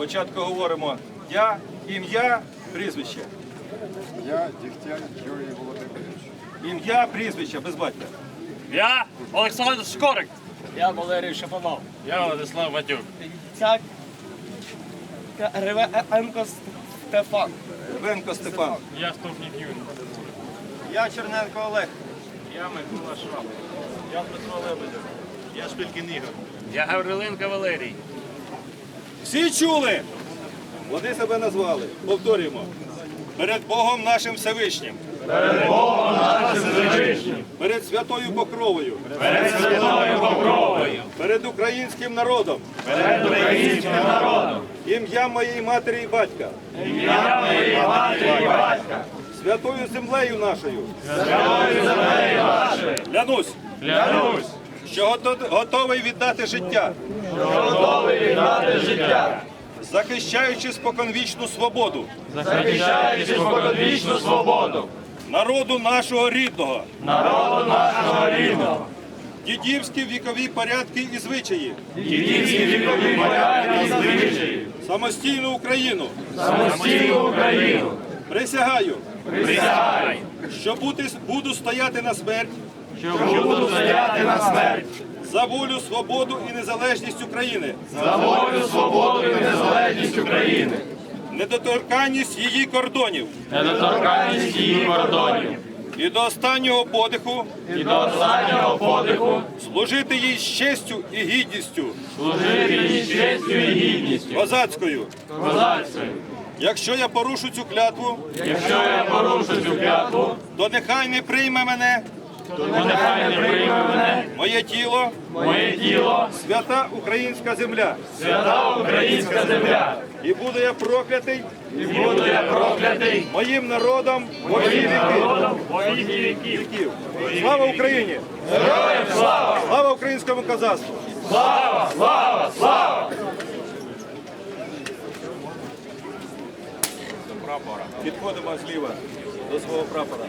Спочатку говоримо я, ім'я, прізвище. Я Дігтяр Юрій Володимирович. Ім'я, прізвище, без батька. Я Олександр Шкорик. Я Валерій Шаповал. Я Владислав Вадюк. Цяк Ревенко Стефан. Ревенко Степан. Я Ступнік Юрій. Я Черненко Олег. Я Микола Шваб. Я Петро Лебедев. Я Шпилькін Ігор. Я Гавриленко Валерій. Всі чули? Вони себе назвали. Повторюємо. Перед Богом нашим Всевишнім. Перед Богом нашим Всевишнім. Перед святою покровою. Перед святою покровою. Перед українським народом. Перед українським народом. Ім'ям моєї матері і батька. Ім'ям моєї матері і батька. Святою землею нашою. Святою землею нашою. Клянусь. Клянусь. Що гото- готовий віддати життя. захищаючи споконвічну свободу. Захищаючи споконвічну свободу. Народу нашого рідного, народу нашого рідного, дідівські вікові порядки і звичаї, дідівські вікові порядки і звичаї, самостійну Україну. самостійну Україну, Присягаю, присягаю, що буду стояти на смерть що буду стояти на смерть? За волю, свободу і незалежність України, за волю, свободу і незалежність України, недоторканність її кордонів. Недоторканність її кордонів. І до останнього подиху. І до останнього подиху. Служити їй з честю і гідністю. Служити їй з честю і гідністю, козацькою. козацькою. Якщо я порушу цю клятву, Якщо я порушу цю клятву, то нехай не прийме мене то нехай не прийме мене моє тіло, моє тіло, свята українська земля. свята українська земля, І буду я проклятий і буду я проклятий моїм народом моїм народом во віків. Слава Україні! Героям слава! Слава українському козацтву! Слава! Слава! Слава! Підходимо зліва до свого прапора.